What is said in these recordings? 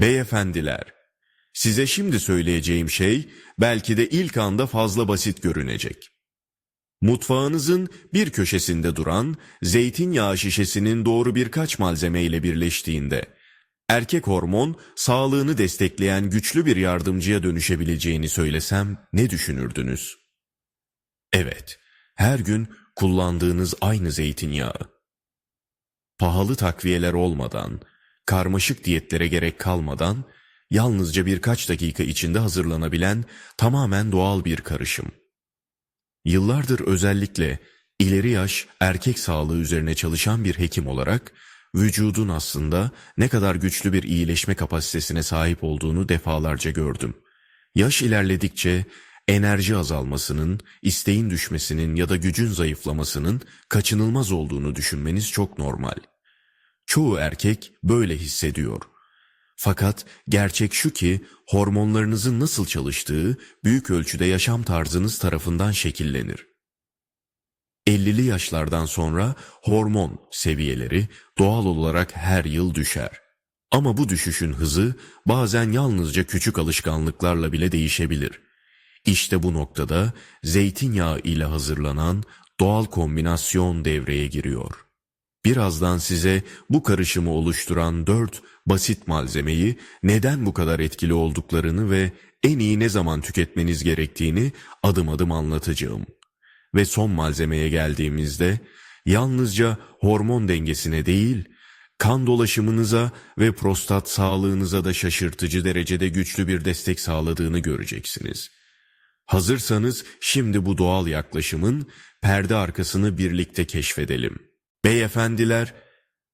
Beyefendiler, size şimdi söyleyeceğim şey belki de ilk anda fazla basit görünecek. Mutfağınızın bir köşesinde duran zeytinyağı şişesinin doğru birkaç malzeme ile birleştiğinde erkek hormon sağlığını destekleyen güçlü bir yardımcıya dönüşebileceğini söylesem ne düşünürdünüz? Evet, her gün kullandığınız aynı zeytinyağı. Pahalı takviyeler olmadan, karmaşık diyetlere gerek kalmadan, yalnızca birkaç dakika içinde hazırlanabilen tamamen doğal bir karışım. Yıllardır özellikle ileri yaş erkek sağlığı üzerine çalışan bir hekim olarak vücudun aslında ne kadar güçlü bir iyileşme kapasitesine sahip olduğunu defalarca gördüm. Yaş ilerledikçe enerji azalmasının, isteğin düşmesinin ya da gücün zayıflamasının kaçınılmaz olduğunu düşünmeniz çok normal. Çoğu erkek böyle hissediyor. Fakat gerçek şu ki hormonlarınızın nasıl çalıştığı büyük ölçüde yaşam tarzınız tarafından şekillenir. 50'li yaşlardan sonra hormon seviyeleri doğal olarak her yıl düşer. Ama bu düşüşün hızı bazen yalnızca küçük alışkanlıklarla bile değişebilir. İşte bu noktada zeytinyağı ile hazırlanan doğal kombinasyon devreye giriyor. Birazdan size bu karışımı oluşturan dört basit malzemeyi neden bu kadar etkili olduklarını ve en iyi ne zaman tüketmeniz gerektiğini adım adım anlatacağım. Ve son malzemeye geldiğimizde yalnızca hormon dengesine değil, kan dolaşımınıza ve prostat sağlığınıza da şaşırtıcı derecede güçlü bir destek sağladığını göreceksiniz. Hazırsanız şimdi bu doğal yaklaşımın perde arkasını birlikte keşfedelim. Beyefendiler,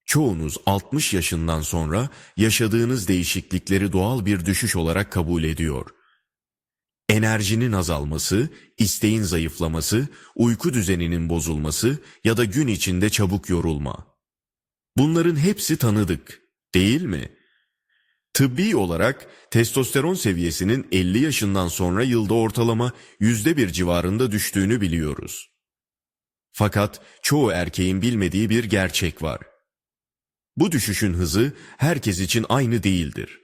çoğunuz 60 yaşından sonra yaşadığınız değişiklikleri doğal bir düşüş olarak kabul ediyor. Enerjinin azalması, isteğin zayıflaması, uyku düzeninin bozulması ya da gün içinde çabuk yorulma. Bunların hepsi tanıdık, değil mi? Tıbbi olarak testosteron seviyesinin 50 yaşından sonra yılda ortalama %1 civarında düştüğünü biliyoruz. Fakat çoğu erkeğin bilmediği bir gerçek var. Bu düşüşün hızı herkes için aynı değildir.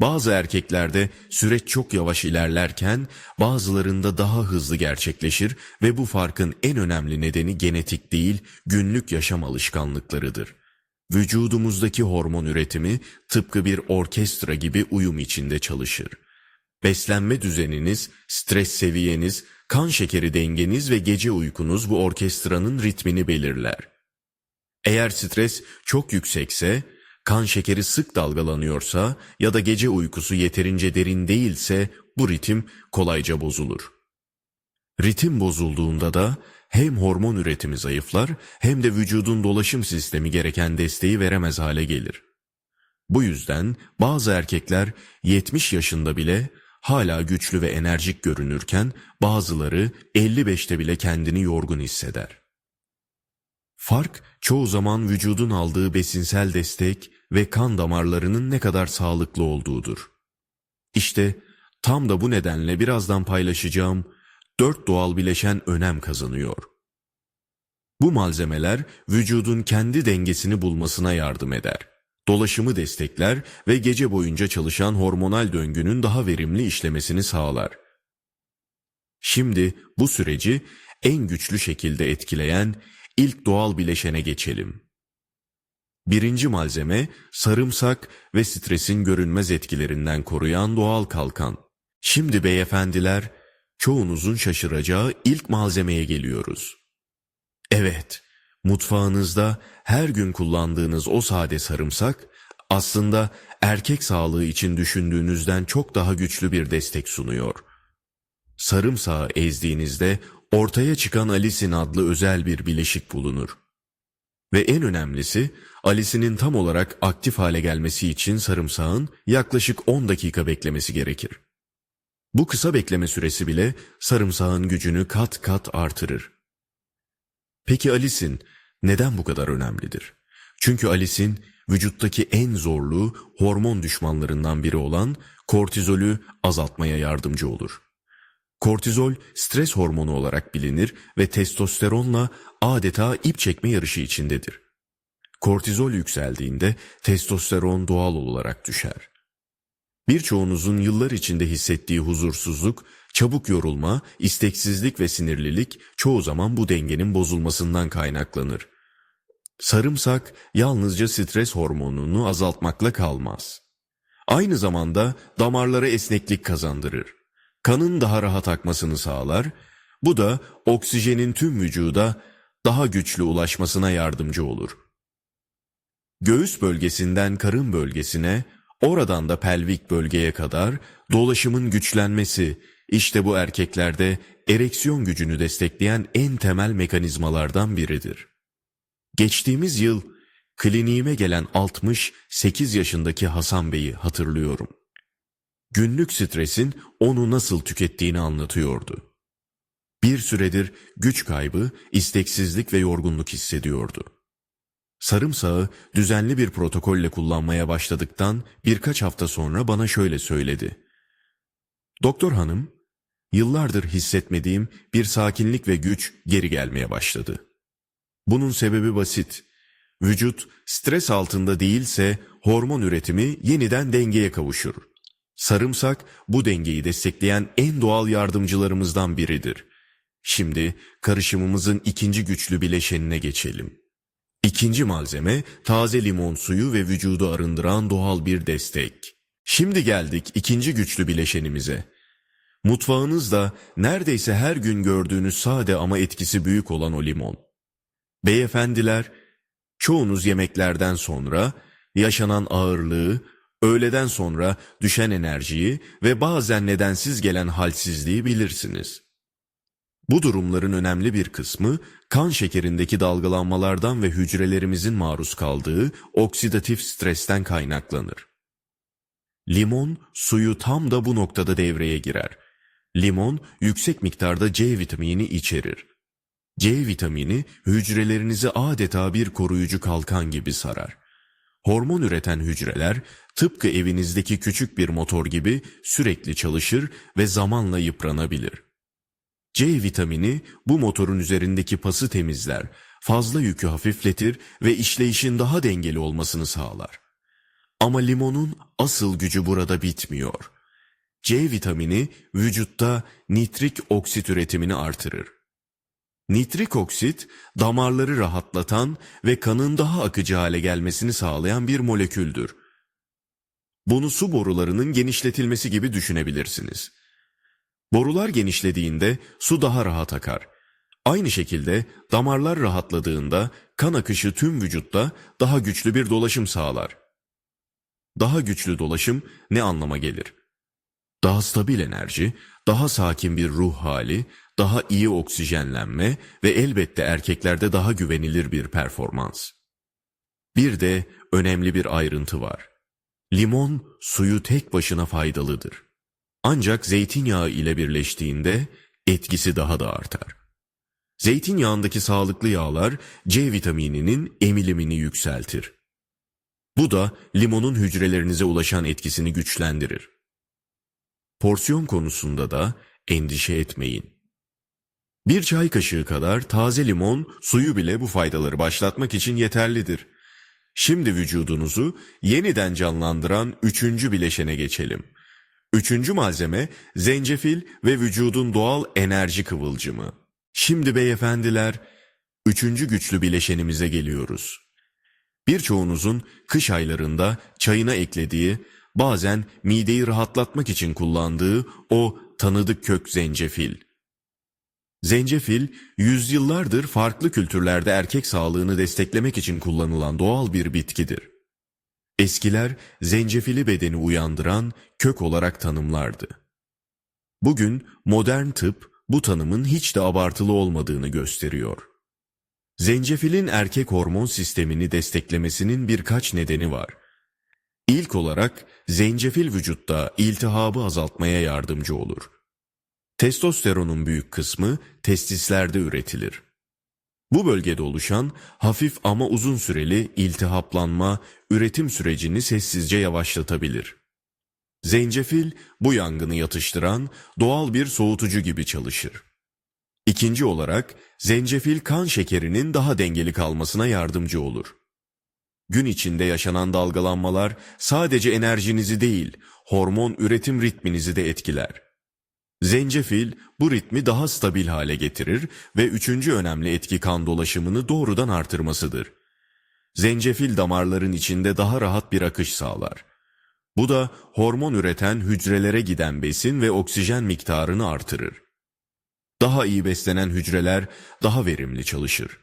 Bazı erkeklerde süreç çok yavaş ilerlerken bazılarında daha hızlı gerçekleşir ve bu farkın en önemli nedeni genetik değil günlük yaşam alışkanlıklarıdır. Vücudumuzdaki hormon üretimi tıpkı bir orkestra gibi uyum içinde çalışır. Beslenme düzeniniz, stres seviyeniz, kan şekeri dengeniz ve gece uykunuz bu orkestranın ritmini belirler. Eğer stres çok yüksekse, kan şekeri sık dalgalanıyorsa ya da gece uykusu yeterince derin değilse bu ritim kolayca bozulur. Ritim bozulduğunda da hem hormon üretimi zayıflar hem de vücudun dolaşım sistemi gereken desteği veremez hale gelir. Bu yüzden bazı erkekler 70 yaşında bile hala güçlü ve enerjik görünürken bazıları 55'te bile kendini yorgun hisseder. Fark çoğu zaman vücudun aldığı besinsel destek ve kan damarlarının ne kadar sağlıklı olduğudur. İşte tam da bu nedenle birazdan paylaşacağım dört doğal bileşen önem kazanıyor. Bu malzemeler vücudun kendi dengesini bulmasına yardım eder. Dolaşımı destekler ve gece boyunca çalışan hormonal döngünün daha verimli işlemesini sağlar. Şimdi bu süreci en güçlü şekilde etkileyen ilk doğal bileşene geçelim. Birinci malzeme sarımsak ve stresin görünmez etkilerinden koruyan doğal kalkan. Şimdi beyefendiler çoğunuzun şaşıracağı ilk malzemeye geliyoruz. Evet, mutfağınızda her gün kullandığınız o sade sarımsak aslında erkek sağlığı için düşündüğünüzden çok daha güçlü bir destek sunuyor. Sarımsağı ezdiğinizde ortaya çıkan alisin adlı özel bir bileşik bulunur. Ve en önemlisi alisinin tam olarak aktif hale gelmesi için sarımsağın yaklaşık 10 dakika beklemesi gerekir. Bu kısa bekleme süresi bile sarımsağın gücünü kat kat artırır. Peki alisin neden bu kadar önemlidir? Çünkü alisin vücuttaki en zorlu hormon düşmanlarından biri olan kortizolü azaltmaya yardımcı olur. Kortizol stres hormonu olarak bilinir ve testosteronla adeta ip çekme yarışı içindedir. kortizol yükseldiğinde testosteron doğal olarak düşer. Birçoğunuzun yıllar içinde hissettiği huzursuzluk, çabuk yorulma, isteksizlik ve sinirlilik çoğu zaman bu dengenin bozulmasından kaynaklanır. Sarımsak yalnızca stres hormonunu azaltmakla kalmaz. Aynı zamanda damarlara esneklik kazandırır. Kanın daha rahat akmasını sağlar, bu da oksijenin tüm vücuda daha güçlü ulaşmasına yardımcı olur. Göğüs bölgesinden karın bölgesine, oradan da pelvik bölgeye kadar dolaşımın güçlenmesi, işte bu erkeklerde ereksiyon gücünü destekleyen en temel mekanizmalardan biridir. Geçtiğimiz yıl kliniğime gelen 68 yaşındaki Hasan Bey'i hatırlıyorum. Günlük stresin onu nasıl tükettiğini anlatıyordu. Bir süredir güç kaybı, isteksizlik ve yorgunluk hissediyordu. Sarımsağı düzenli bir protokolle kullanmaya başladıktan birkaç hafta sonra bana şöyle söyledi. Doktor hanım, yıllardır hissetmediğim bir sakinlik ve güç geri gelmeye başladı. Bunun sebebi basit. Vücut stres altında değilse hormon üretimi yeniden dengeye kavuşur. Sarımsak bu dengeyi destekleyen en doğal yardımcılarımızdan biridir. Şimdi karışımımızın ikinci güçlü bileşenine geçelim. İkinci malzeme taze limon suyu ve vücudu arındıran doğal bir destek. Şimdi geldik ikinci güçlü bileşenimize. Mutfağınızda neredeyse her gün gördüğünüz sade ama etkisi büyük olan o limon. Beyefendiler, çoğunuz yemeklerden sonra yaşanan ağırlığı, öğleden sonra düşen enerjiyi ve bazen nedensiz gelen halsizliği bilirsiniz. Bu durumların önemli bir kısmı kan şekerindeki dalgalanmalardan ve hücrelerimizin maruz kaldığı oksidatif stresten kaynaklanır. Limon suyu tam da bu noktada devreye girer. Limon yüksek miktarda C vitamini içerir. C vitamini hücrelerinizi adeta bir koruyucu kalkan gibi sarar. Hormon üreten hücreler tıpkı evinizdeki küçük bir motor gibi sürekli çalışır ve zamanla yıpranabilir. C vitamini bu motorun üzerindeki pası temizler, fazla yükü hafifletir ve işleyişin daha dengeli olmasını sağlar. Ama limonun asıl gücü burada bitmiyor. C vitamini vücutta nitrik oksit üretimini artırır. Nitrik oksit damarları rahatlatan ve kanın daha akıcı hale gelmesini sağlayan bir moleküldür. Bunu su borularının genişletilmesi gibi düşünebilirsiniz. Borular genişlediğinde su daha rahat akar. Aynı şekilde damarlar rahatladığında kan akışı tüm vücutta daha güçlü bir dolaşım sağlar. Daha güçlü dolaşım ne anlama gelir? Daha stabil enerji, daha sakin bir ruh hali, daha iyi oksijenlenme ve elbette erkeklerde daha güvenilir bir performans. Bir de önemli bir ayrıntı var. Limon suyu tek başına faydalıdır. Ancak zeytinyağı ile birleştiğinde etkisi daha da artar. Zeytinyağındaki sağlıklı yağlar C vitamininin emilimini yükseltir. Bu da limonun hücrelerinize ulaşan etkisini güçlendirir. Porsiyon konusunda da endişe etmeyin. Bir çay kaşığı kadar taze limon suyu bile bu faydaları başlatmak için yeterlidir. Şimdi vücudunuzu yeniden canlandıran üçüncü bileşene geçelim. Üçüncü malzeme zencefil ve vücudun doğal enerji kıvılcımı. Şimdi beyefendiler, üçüncü güçlü bileşenimize geliyoruz. Birçoğunuzun kış aylarında çayına eklediği, bazen mideyi rahatlatmak için kullandığı o tanıdık kök zencefil. Zencefil, yüzyıllardır farklı kültürlerde erkek sağlığını desteklemek için kullanılan doğal bir bitkidir. Eskiler zencefili bedeni uyandıran kök olarak tanımlardı. Bugün modern tıp bu tanımın hiç de abartılı olmadığını gösteriyor. Zencefilin erkek hormon sistemini desteklemesinin birkaç nedeni var. İlk olarak zencefil vücutta iltihabı azaltmaya yardımcı olur. Testosteronun büyük kısmı testislerde üretilir. Bu bölgede oluşan hafif ama uzun süreli iltihaplanma üretim sürecini sessizce yavaşlatabilir. Zencefil bu yangını yatıştıran doğal bir soğutucu gibi çalışır. İkinci olarak zencefil kan şekerinin daha dengeli kalmasına yardımcı olur. Gün içinde yaşanan dalgalanmalar sadece enerjinizi değil, hormon üretim ritminizi de etkiler. Zencefil bu ritmi daha stabil hale getirir ve üçüncü önemli etki kan dolaşımını doğrudan artırmasıdır. Zencefil damarların içinde daha rahat bir akış sağlar. Bu da hormon üreten hücrelere giden besin ve oksijen miktarını artırır. Daha iyi beslenen hücreler daha verimli çalışır.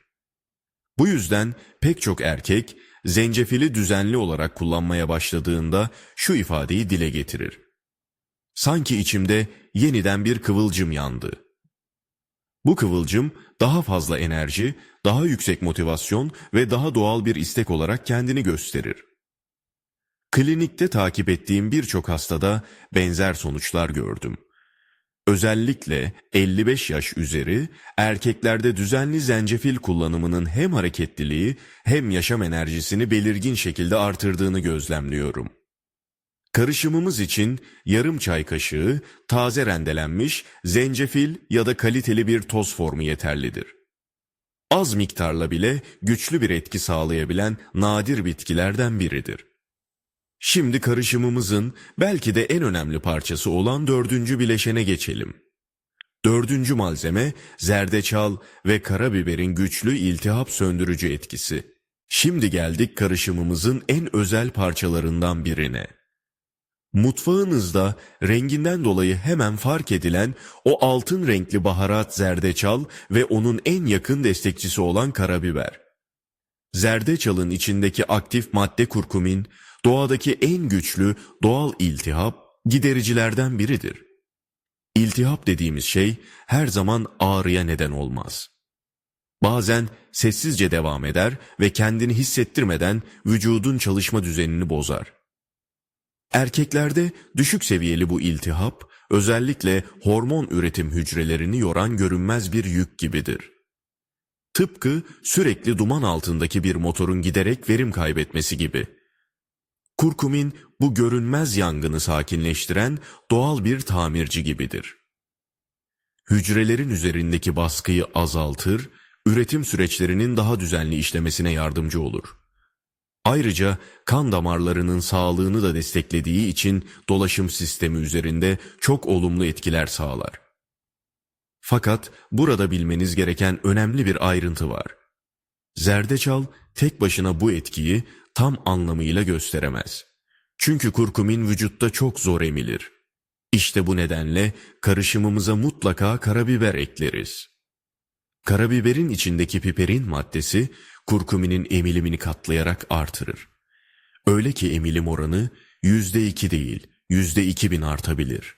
Bu yüzden pek çok erkek zencefili düzenli olarak kullanmaya başladığında şu ifadeyi dile getirir. Sanki içimde yeniden bir kıvılcım yandı. Bu kıvılcım daha fazla enerji, daha yüksek motivasyon ve daha doğal bir istek olarak kendini gösterir. Klinikte takip ettiğim birçok hastada benzer sonuçlar gördüm. Özellikle 55 yaş üzeri erkeklerde düzenli zencefil kullanımının hem hareketliliği hem yaşam enerjisini belirgin şekilde artırdığını gözlemliyorum. Karışımımız için yarım çay kaşığı taze rendelenmiş zencefil ya da kaliteli bir toz formu yeterlidir. Az miktarla bile güçlü bir etki sağlayabilen nadir bitkilerden biridir. Şimdi karışımımızın belki de en önemli parçası olan dördüncü bileşene geçelim. Dördüncü malzeme zerdeçal ve karabiberin güçlü iltihap söndürücü etkisi. Şimdi geldik karışımımızın en özel parçalarından birine. Mutfağınızda renginden dolayı hemen fark edilen o altın renkli baharat zerdeçal ve onun en yakın destekçisi olan karabiber. Zerdeçalın içindeki aktif madde kurkumin, doğadaki en güçlü doğal iltihap gidericilerden biridir. İltihap dediğimiz şey her zaman ağrıya neden olmaz. Bazen sessizce devam eder ve kendini hissettirmeden vücudun çalışma düzenini bozar. Erkeklerde düşük seviyeli bu iltihap özellikle hormon üretim hücrelerini yoran görünmez bir yük gibidir. Tıpkı sürekli duman altındaki bir motorun giderek verim kaybetmesi gibi. Kurkumin bu görünmez yangını sakinleştiren doğal bir tamirci gibidir. Hücrelerin üzerindeki baskıyı azaltır, üretim süreçlerinin daha düzenli işlemesine yardımcı olur. Ayrıca kan damarlarının sağlığını da desteklediği için dolaşım sistemi üzerinde çok olumlu etkiler sağlar. Fakat burada bilmeniz gereken önemli bir ayrıntı var. Zerdeçal tek başına bu etkiyi tam anlamıyla gösteremez. Çünkü kurkumin vücutta çok zor emilir. İşte bu nedenle karışımımıza mutlaka karabiber ekleriz. Karabiberin içindeki piperin maddesi kurkuminin emilimini katlayarak artırır. Öyle ki emilim oranı yüzde iki değil, yüzde iki bin artabilir.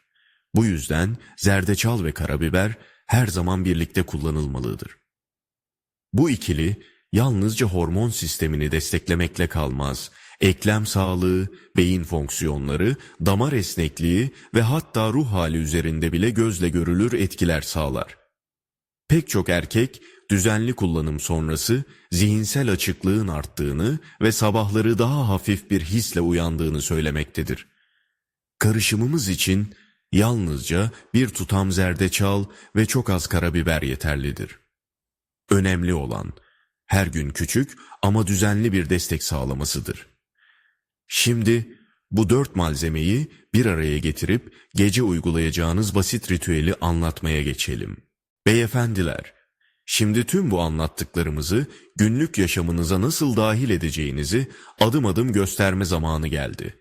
Bu yüzden zerdeçal ve karabiber her zaman birlikte kullanılmalıdır. Bu ikili yalnızca hormon sistemini desteklemekle kalmaz, eklem sağlığı, beyin fonksiyonları, damar esnekliği ve hatta ruh hali üzerinde bile gözle görülür etkiler sağlar. Pek çok erkek düzenli kullanım sonrası zihinsel açıklığın arttığını ve sabahları daha hafif bir hisle uyandığını söylemektedir. Karışımımız için yalnızca bir tutam zerdeçal ve çok az karabiber yeterlidir. Önemli olan her gün küçük ama düzenli bir destek sağlamasıdır. Şimdi bu dört malzemeyi bir araya getirip gece uygulayacağınız basit ritüeli anlatmaya geçelim. Beyefendiler, şimdi tüm bu anlattıklarımızı günlük yaşamınıza nasıl dahil edeceğinizi adım adım gösterme zamanı geldi.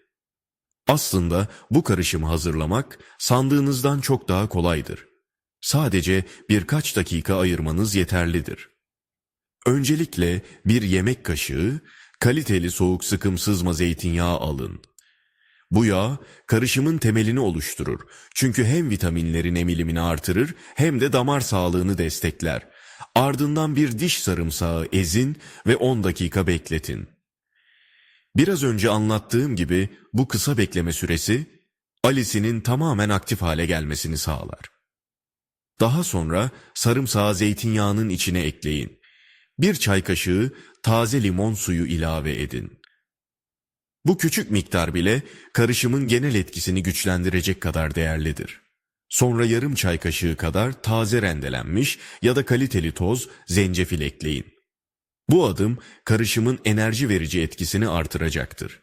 Aslında bu karışımı hazırlamak sandığınızdan çok daha kolaydır. Sadece birkaç dakika ayırmanız yeterlidir. Öncelikle bir yemek kaşığı kaliteli soğuk sıkım sızma zeytinyağı alın. Bu yağ karışımın temelini oluşturur. Çünkü hem vitaminlerin emilimini artırır hem de damar sağlığını destekler. Ardından bir diş sarımsağı ezin ve 10 dakika bekletin. Biraz önce anlattığım gibi bu kısa bekleme süresi Alice'nin tamamen aktif hale gelmesini sağlar. Daha sonra sarımsağı zeytinyağının içine ekleyin. Bir çay kaşığı taze limon suyu ilave edin. Bu küçük miktar bile karışımın genel etkisini güçlendirecek kadar değerlidir. Sonra yarım çay kaşığı kadar taze rendelenmiş ya da kaliteli toz zencefil ekleyin. Bu adım karışımın enerji verici etkisini artıracaktır.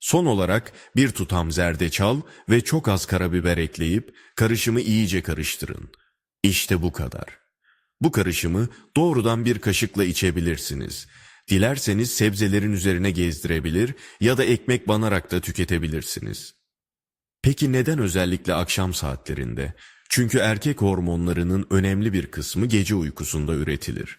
Son olarak bir tutam zerdeçal ve çok az karabiber ekleyip karışımı iyice karıştırın. İşte bu kadar. Bu karışımı doğrudan bir kaşıkla içebilirsiniz. Dilerseniz sebzelerin üzerine gezdirebilir ya da ekmek banarak da tüketebilirsiniz. Peki neden özellikle akşam saatlerinde? Çünkü erkek hormonlarının önemli bir kısmı gece uykusunda üretilir.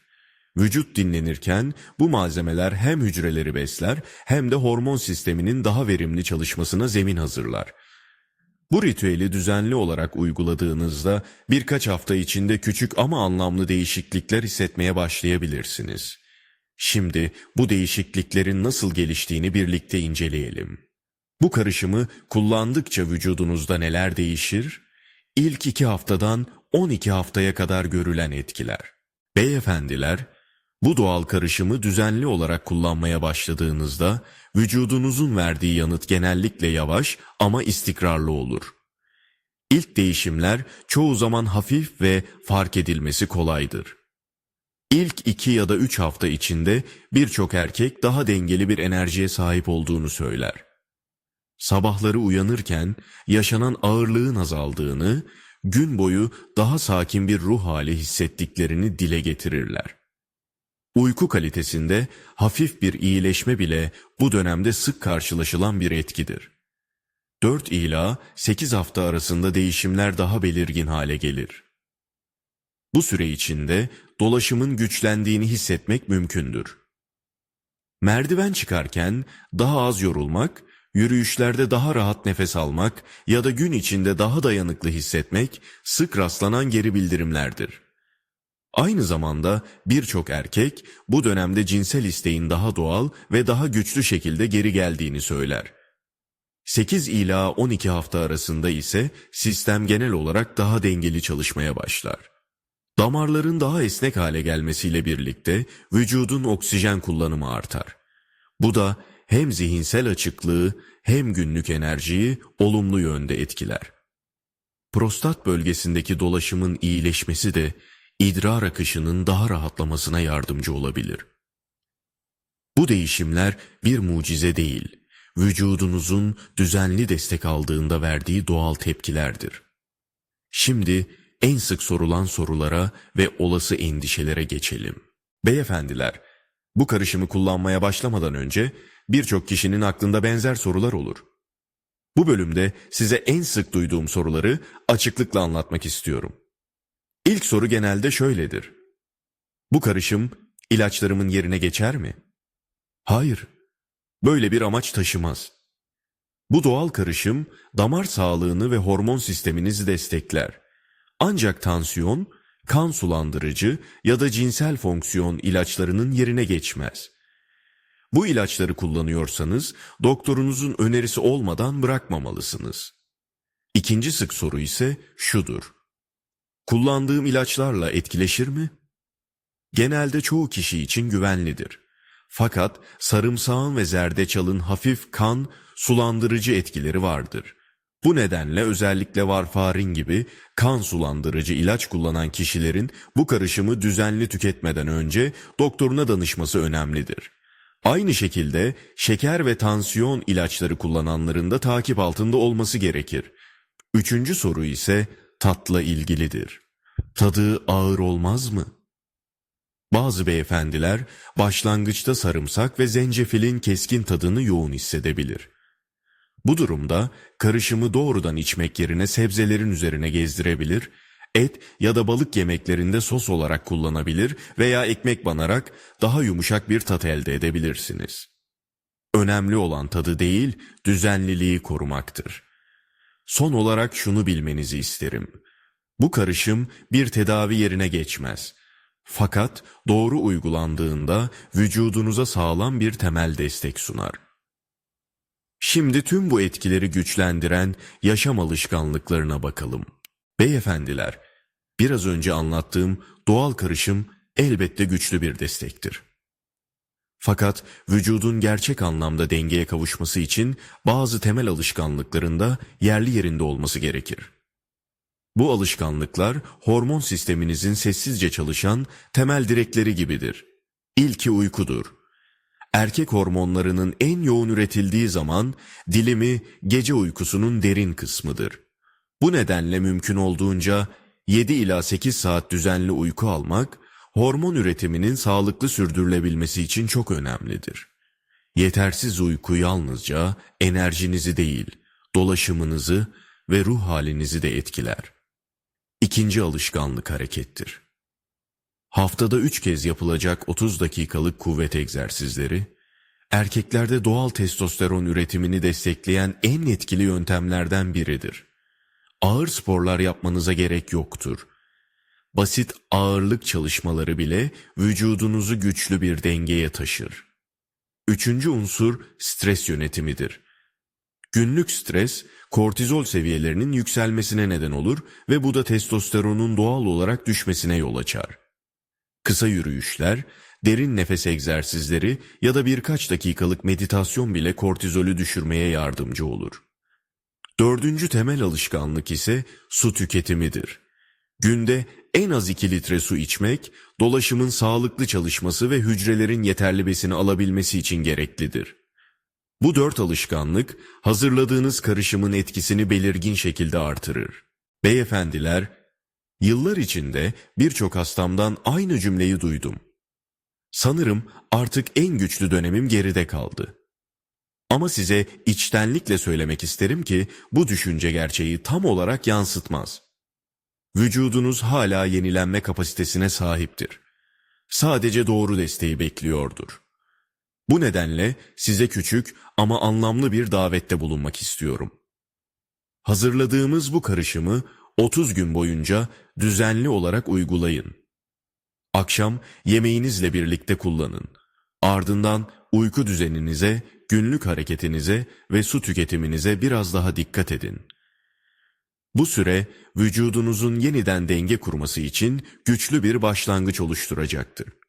Vücut dinlenirken bu malzemeler hem hücreleri besler hem de hormon sisteminin daha verimli çalışmasına zemin hazırlar. Bu ritüeli düzenli olarak uyguladığınızda birkaç hafta içinde küçük ama anlamlı değişiklikler hissetmeye başlayabilirsiniz. Şimdi bu değişikliklerin nasıl geliştiğini birlikte inceleyelim. Bu karışımı kullandıkça vücudunuzda neler değişir? İlk iki haftadan 12 haftaya kadar görülen etkiler. Beyefendiler, bu doğal karışımı düzenli olarak kullanmaya başladığınızda vücudunuzun verdiği yanıt genellikle yavaş ama istikrarlı olur. İlk değişimler çoğu zaman hafif ve fark edilmesi kolaydır. İlk iki ya da üç hafta içinde birçok erkek daha dengeli bir enerjiye sahip olduğunu söyler. Sabahları uyanırken yaşanan ağırlığın azaldığını, gün boyu daha sakin bir ruh hali hissettiklerini dile getirirler. Uyku kalitesinde hafif bir iyileşme bile bu dönemde sık karşılaşılan bir etkidir. 4 ila 8 hafta arasında değişimler daha belirgin hale gelir. Bu süre içinde dolaşımın güçlendiğini hissetmek mümkündür. Merdiven çıkarken daha az yorulmak, yürüyüşlerde daha rahat nefes almak ya da gün içinde daha dayanıklı hissetmek sık rastlanan geri bildirimlerdir. Aynı zamanda birçok erkek bu dönemde cinsel isteğin daha doğal ve daha güçlü şekilde geri geldiğini söyler. 8 ila 12 hafta arasında ise sistem genel olarak daha dengeli çalışmaya başlar. Damarların daha esnek hale gelmesiyle birlikte vücudun oksijen kullanımı artar. Bu da hem zihinsel açıklığı hem günlük enerjiyi olumlu yönde etkiler. Prostat bölgesindeki dolaşımın iyileşmesi de idrar akışının daha rahatlamasına yardımcı olabilir. Bu değişimler bir mucize değil, vücudunuzun düzenli destek aldığında verdiği doğal tepkilerdir. Şimdi en sık sorulan sorulara ve olası endişelere geçelim. Beyefendiler, bu karışımı kullanmaya başlamadan önce birçok kişinin aklında benzer sorular olur. Bu bölümde size en sık duyduğum soruları açıklıkla anlatmak istiyorum. İlk soru genelde şöyledir. Bu karışım ilaçlarımın yerine geçer mi? Hayır. Böyle bir amaç taşımaz. Bu doğal karışım damar sağlığını ve hormon sisteminizi destekler. Ancak tansiyon, kan sulandırıcı ya da cinsel fonksiyon ilaçlarının yerine geçmez. Bu ilaçları kullanıyorsanız doktorunuzun önerisi olmadan bırakmamalısınız. İkinci sık soru ise şudur. Kullandığım ilaçlarla etkileşir mi? Genelde çoğu kişi için güvenlidir. Fakat sarımsağın ve zerdeçalın hafif kan, sulandırıcı etkileri vardır. Bu nedenle özellikle varfarin gibi kan sulandırıcı ilaç kullanan kişilerin bu karışımı düzenli tüketmeden önce doktoruna danışması önemlidir. Aynı şekilde şeker ve tansiyon ilaçları kullananların da takip altında olması gerekir. Üçüncü soru ise tatla ilgilidir. Tadı ağır olmaz mı? Bazı beyefendiler başlangıçta sarımsak ve zencefilin keskin tadını yoğun hissedebilir. Bu durumda karışımı doğrudan içmek yerine sebzelerin üzerine gezdirebilir, et ya da balık yemeklerinde sos olarak kullanabilir veya ekmek banarak daha yumuşak bir tat elde edebilirsiniz. Önemli olan tadı değil, düzenliliği korumaktır. Son olarak şunu bilmenizi isterim. Bu karışım bir tedavi yerine geçmez. Fakat doğru uygulandığında vücudunuza sağlam bir temel destek sunar. Şimdi tüm bu etkileri güçlendiren yaşam alışkanlıklarına bakalım. Beyefendiler, biraz önce anlattığım doğal karışım elbette güçlü bir destektir. Fakat vücudun gerçek anlamda dengeye kavuşması için bazı temel alışkanlıklarında yerli yerinde olması gerekir. Bu alışkanlıklar hormon sisteminizin sessizce çalışan temel direkleri gibidir. İlki uykudur. Erkek hormonlarının en yoğun üretildiği zaman dilimi gece uykusunun derin kısmıdır. Bu nedenle mümkün olduğunca 7 ila 8 saat düzenli uyku almak, hormon üretiminin sağlıklı sürdürülebilmesi için çok önemlidir. Yetersiz uyku yalnızca enerjinizi değil, dolaşımınızı ve ruh halinizi de etkiler. İkinci alışkanlık harekettir. Haftada 3 kez yapılacak 30 dakikalık kuvvet egzersizleri, erkeklerde doğal testosteron üretimini destekleyen en etkili yöntemlerden biridir. Ağır sporlar yapmanıza gerek yoktur. Basit ağırlık çalışmaları bile vücudunuzu güçlü bir dengeye taşır. Üçüncü unsur stres yönetimidir. Günlük stres, kortizol seviyelerinin yükselmesine neden olur ve bu da testosteronun doğal olarak düşmesine yol açar. Kısa yürüyüşler, derin nefes egzersizleri ya da birkaç dakikalık meditasyon bile kortizolü düşürmeye yardımcı olur. Dördüncü temel alışkanlık ise su tüketimidir. Günde en az 2 litre su içmek, dolaşımın sağlıklı çalışması ve hücrelerin yeterli besini alabilmesi için gereklidir. Bu dört alışkanlık, hazırladığınız karışımın etkisini belirgin şekilde artırır. Beyefendiler, yıllar içinde birçok hastamdan aynı cümleyi duydum. Sanırım artık en güçlü dönemim geride kaldı. Ama size içtenlikle söylemek isterim ki bu düşünce gerçeği tam olarak yansıtmaz. Vücudunuz hala yenilenme kapasitesine sahiptir. Sadece doğru desteği bekliyordur. Bu nedenle size küçük ama anlamlı bir davette bulunmak istiyorum. Hazırladığımız bu karışımı 30 gün boyunca düzenli olarak uygulayın. Akşam yemeğinizle birlikte kullanın. Ardından uyku düzeninize, günlük hareketinize ve su tüketiminize biraz daha dikkat edin. Bu süre vücudunuzun yeniden denge kurması için güçlü bir başlangıç oluşturacaktır.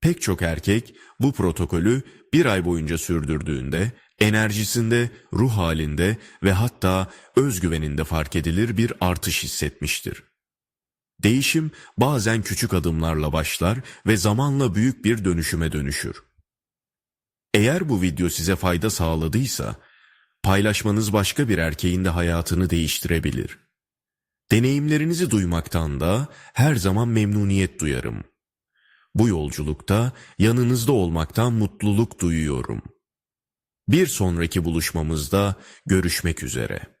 Pek çok erkek bu protokolü bir ay boyunca sürdürdüğünde enerjisinde, ruh halinde ve hatta özgüveninde fark edilir bir artış hissetmiştir. Değişim bazen küçük adımlarla başlar ve zamanla büyük bir dönüşüme dönüşür. Eğer bu video size fayda sağladıysa, paylaşmanız başka bir erkeğin de hayatını değiştirebilir. Deneyimlerinizi duymaktan da her zaman memnuniyet duyarım. Bu yolculukta yanınızda olmaktan mutluluk duyuyorum. Bir sonraki buluşmamızda görüşmek üzere.